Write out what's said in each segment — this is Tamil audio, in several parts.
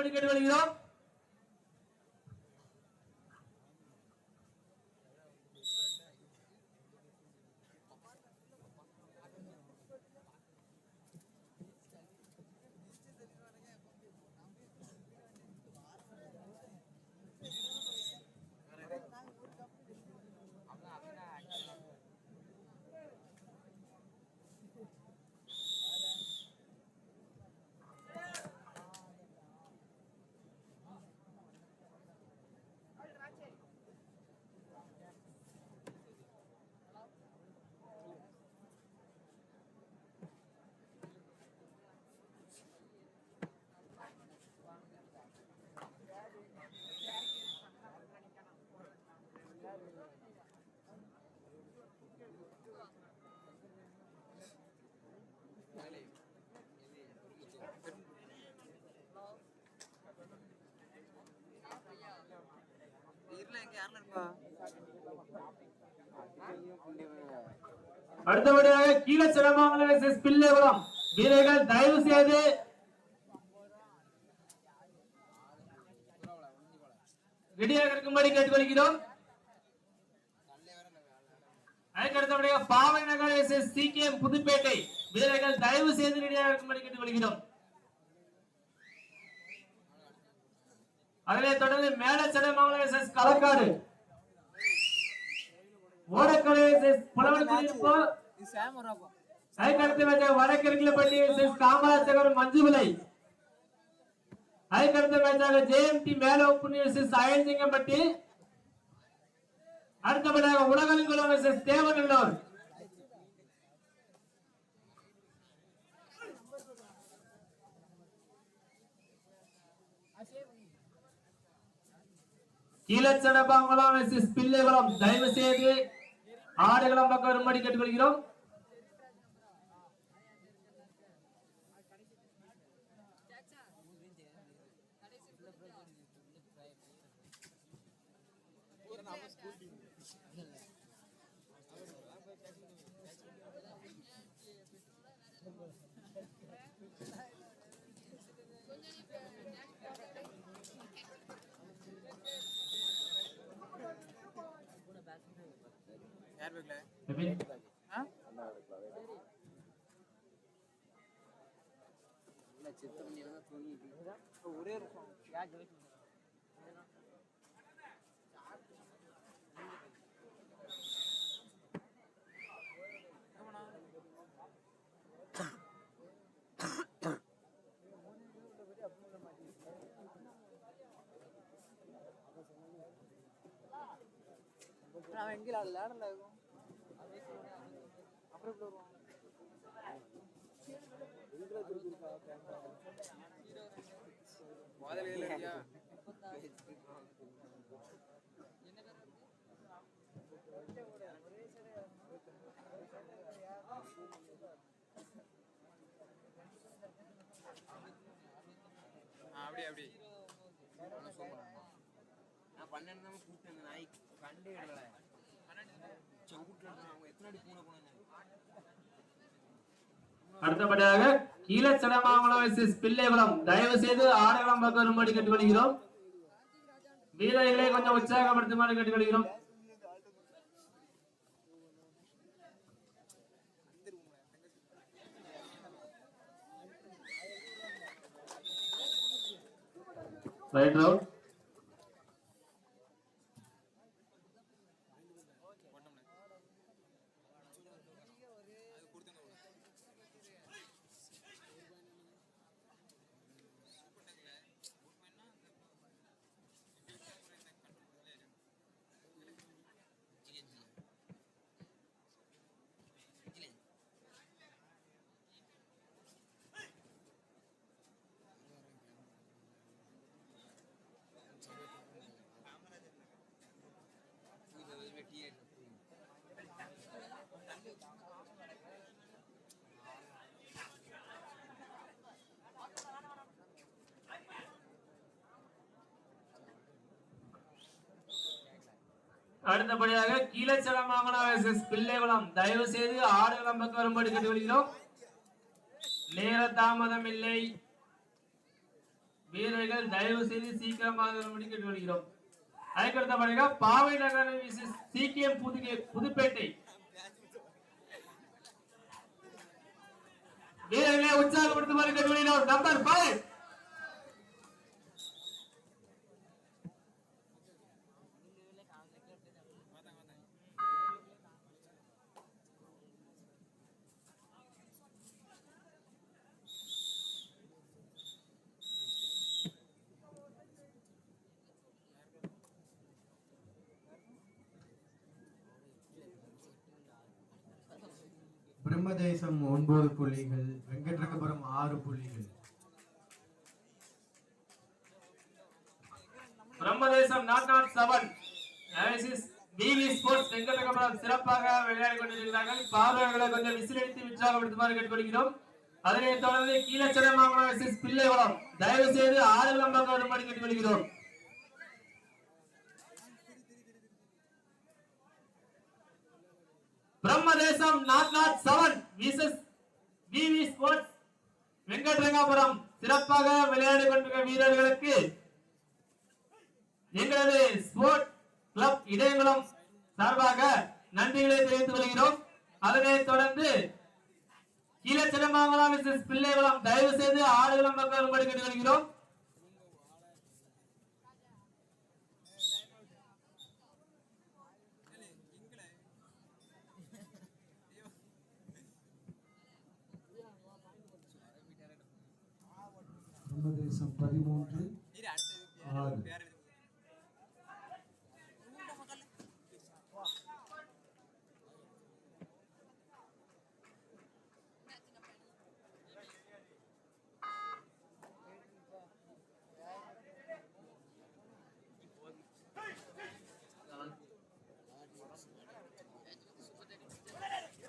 வரும்படி கேட்டுக்கொள்கிறோம் அடுத்தபடியாக கீழ சிரமங்கலம் எஸ் பிள்ளைகுளம் வீரர்கள் தயவு செய்து ரெடியாக இருக்கும்படி கேட்டுக்கொள்கிறோம். அதுக்கு Pavai Nagar S S C K Puduppettai. வீரர்கள் தயவு செய்து ரெடியாக இருக்கும்படி கேட்டுக்கொள்கிறோம். அதனைத் தொடர்ந்து மேல Sidamangalam S S Kalakkad. S S Pulavan Kudiyiruppu அதுக்கடுத்து match Vadakkirukkalappatti S S Kamarajar Manjuvilai அதுக்கடுத்த மேட்சாக ஜேஎம்டி மேல உப்பு எஸ் எஸ் அயன்சிங்கம்பட்டி அடுத்தபடியாக உலகலிங்குளம் எஸ் தேவநல்லூர். கீழச்சடபாங்குளம் பிள்ளைகுளம் தயவு செய்து ஆடுகளம் பக்கம் வரும்படி கேட்டுக்கொள்கிறோம். எபின். ஒரே இருக்கும் யார் நான் அவன் எங்கே விளையாடல இருக்கும். அப்புறம் எப்படி வருவான் அப்படி. அப்படி நான் பன்னெண்டு தான் கூப்பிட்டேன் அந்த நாய் கண்டே இடல சவுட்ல அவங்க எத்தனை அடி பூனை போனாங்க அடுத்தபடியாக கீழச்சடமாங்குளம் எஸ் பிள்ளைகுளம் தயவு செய்து ஆடுகளம் பக்கம் வரும்படி கேட்டுக்கொள்கிறோம். வீரர்களை கொஞ்சம் உற்சாகப்படுத்துமாறு கேட்டுக்கொள்கிறோம். ரைட் ரவுட் அடுத்தபடியாக கீழச்சடமாங்குளம் எஸ் பிள்ளைகுளம். தயவு செய்து ஆடுகளம் பக்கம் வரும்படி கேட்டுக்கொள்கிறோம். நேர தாமதம் இல்லை. வீரர்கள் தயவு செய்து சீக்கிரமாக வரும்படி கேட்டுக்கொள்கிறோம். அதுக்கடுத்தபடியாக பாவை நகர் சீக்கியம் புதுகே புதுப்பேட்டை. வீரர்களை உற்சாகப்படுத்துமாறு கேட்டுக்கொள்கிறோம். நம்பர் ஃபைவ் பிரம்மதேசம் ஒன்பது புள்ளிகள் வெங்கட்ரங்கபுரம் ஆறு புள்ளிகள். Brahmadesam naught naught seven. BV sports Venkatagapuram சிறப்பாக விளையாடி கொண்டிருக்கிறார்கள். பார்வையாளர்களை கொஞ்சம் விசிலடித்து உற்சாகப்படுத்துமாறு கேட்டுக்கொள்கிறோம். அதனைத் தொடர்ந்து கீழச்சடமாமலம் வெர்சஸ் பிள்ளைவளம். தயவு செய்து ஆறு நம்பர் வரும்படி கேட்டுக்கொள்கிறோம் Brahmadesam naught naught seven versus VV sports. Venkatrangapuram சிறப்பாக விளையாடி கொண்டிருக்கிற வீரர்களுக்கு எங்களது ஸ்போர்ட் கிளப் இடையங்குளம் சார்பாக நன்றிகளை தெரிவித்துக் கொள்கிறோம். அதனை தொடர்ந்து கீழச்சிலமாங்கலம் மிஸ்ஸஸ் பிள்ளைகுளம் தயவு செய்து ஆடுகளம் பக்கம் வருகிறோம் பிரம்மதேசம் பதிமூன்று ஆறு.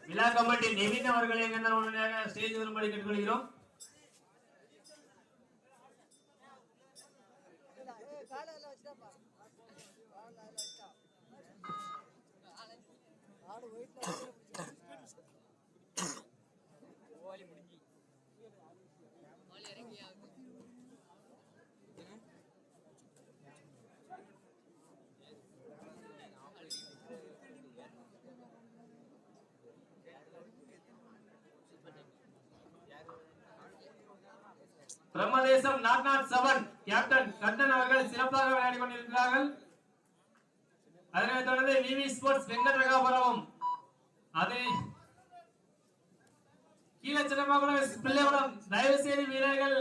விழா கமிட்டி நெவின் அவர்களை உடனடியாக ஸ்டேஜ் வரும்படி கேட்டுக்கொள்கிறோம். Brahmadesam naught naught seven captain Kannan அவர்கள் சிறப்பாக விளையாடி கொண்டிருக்கிறார்கள். அதனைத் தொடர்ந்து விவி ஸ்போர்ட்ஸ் வெங்கட்ரகாபுரம் அதை கீழச்சிலமாகுளம் பிள்ளைகுளம் தயவு செய்து வீரர்கள்.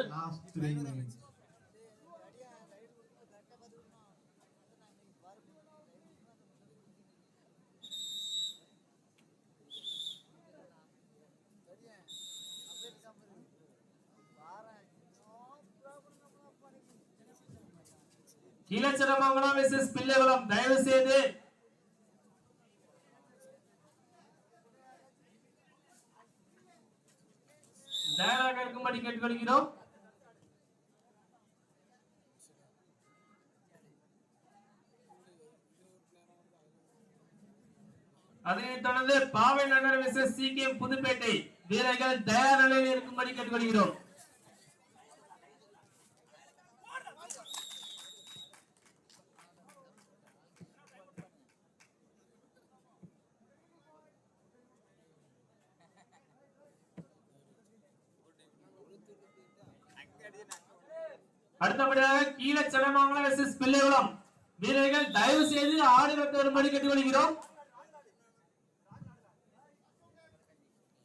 கீழச்சிலமாகுளம் மிஸ்ஸஸ் பிள்ளைகுளம் தயவு செய்து தயாராக இருக்கும்படி கேட்டுக்கொள்கிறோம்? அதனைத் தொடர்ந்து பாவை நகர விசேஷ சி புதுப்பேட்டை வீரர்கள் தயார் நிலையில் இருக்கும்படி கேட்டுக்கொள்கிறோம். அடுத்தபடியாக கீழச்சடமாங்கலம் வெர்சஸ் பிள்ளைகுளம் வீரர்கள் தயவு செய்து ஆடுகளத்தை வரும்படி கேட்டுக்கொள்கிறோம்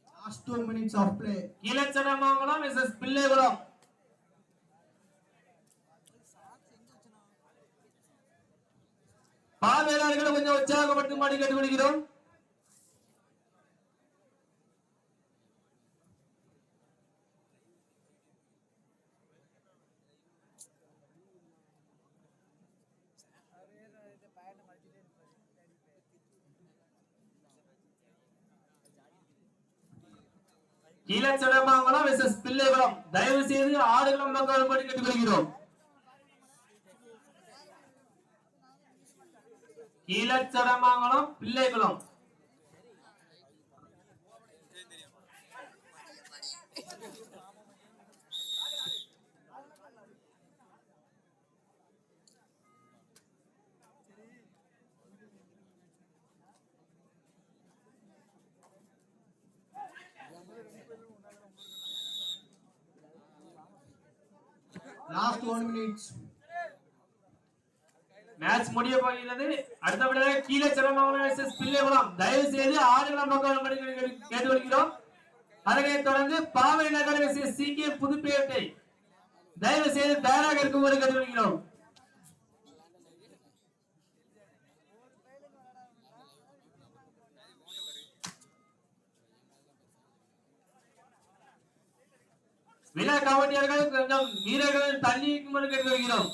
last two minutes of play Keezhachadamangalam versus Pillaikulam பார்வையாளர்களை கொஞ்சம் உற்சாகப்படுத்தும்படி கேட்டுக்கொள்கிறோம் கீழச்சடமாங்கலம் வெர்சஸ் பிள்ளைகுளம். தயவு செய்து ஆடுகளம் பக்கம் வரும்படி கேட்டுக்கொள்கிறோம். Keezhachadamangalam Pillaikulam last one minutes match முடிய போகிறது. அடுத்தபடியாக கீழே சிரமம் பிள்ளைகுளம். தயவு செய்து ஆடுகளம் பக்கம் கேட்டுக்கொள்கிறோம். அதனைத் தொடர்ந்து பாவை நகர் சிங்கிய புதுப்பேட்டை. தயவு செய்து தயாராக இருக்குமாறு கேட்டுக்கொள்கிறோம். விழா கமிட்டியார்கள் கொஞ்சம் வீரர்கள் தள்ளி இருக்குமாறு கேட்டுக்கொள்கிறோம்